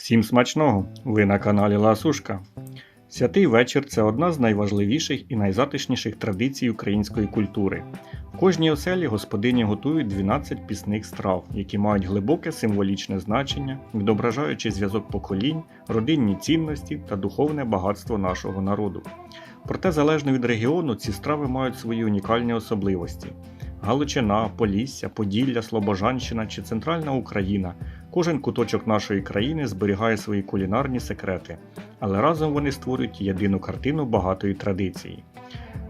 Всім смачного! Ви на каналі Ласушка. Святий вечір це одна з найважливіших і найзатишніших традицій української культури. В кожній оселі господині готують 12 пісних страв, які мають глибоке символічне значення, відображаючи зв'язок поколінь, родинні цінності та духовне багатство нашого народу. Проте, залежно від регіону, ці страви мають свої унікальні особливості. Галичина, Полісся, Поділля, Слобожанщина чи Центральна Україна Кожен куточок нашої країни зберігає свої кулінарні секрети, але разом вони створюють єдину картину багатої традиції.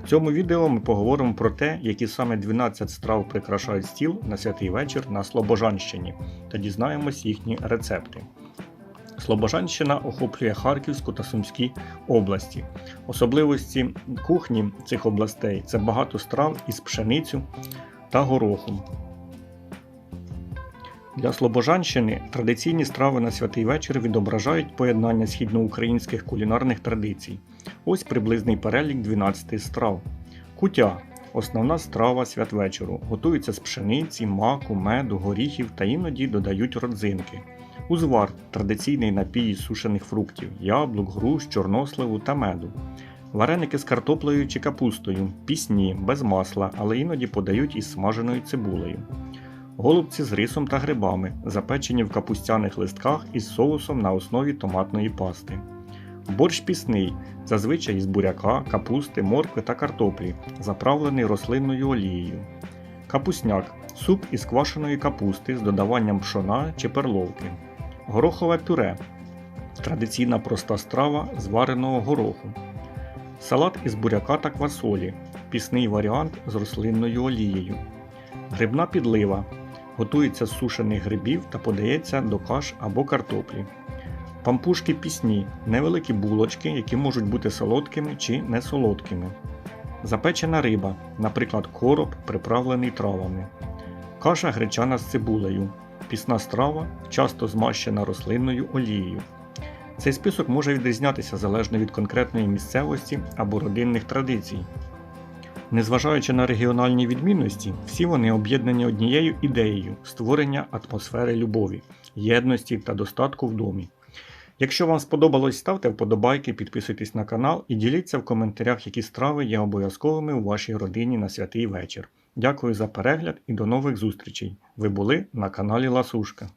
В цьому відео ми поговоримо про те, які саме 12 страв прикрашають стіл на святий вечір на Слобожанщині та дізнаємось їхні рецепти. Слобожанщина охоплює Харківську та Сумські області. Особливості кухні цих областей це багато страв із пшеницю та горохом. Для Слобожанщини традиційні страви на святий вечір відображають поєднання східноукраїнських кулінарних традицій. Ось приблизний перелік 12 страв. Кутя основна страва святвечору. Готується з пшениці, маку, меду, горіхів та іноді додають родзинки. Узвар традиційний напій із сушених фруктів, яблук, груш, чорносливу та меду. Вареники з картоплею чи капустою, пісні, без масла, але іноді подають із смаженою цибулею. Голубці з рисом та грибами, запечені в капустяних листках із соусом на основі томатної пасти. Борщ пісний, зазвичай із буряка, капусти, моркви та картоплі, заправлений рослинною олією. Капусняк суп із квашеної капусти з додаванням пшона чи перловки. Горохове пюре традиційна проста страва з вареного гороху. Салат із буряка та квасолі, пісний варіант з рослинною олією. Грибна підлива готується з сушених грибів та подається до каш або картоплі. Пампушки пісні невеликі булочки, які можуть бути солодкими чи не солодкими. Запечена риба, наприклад, короб, приправлений травами. Каша гречана з цибулею. Пісна страва, часто змащена рослинною олією. Цей список може відрізнятися залежно від конкретної місцевості або родинних традицій. Незважаючи на регіональні відмінності, всі вони об'єднані однією ідеєю створення атмосфери любові, єдності та достатку в домі. Якщо вам сподобалось, ставте вподобайки, підписуйтесь на канал і діліться в коментарях, які страви є обов'язковими у вашій родині на святий вечір. Дякую за перегляд і до нових зустрічей. Ви були на каналі Ласушка.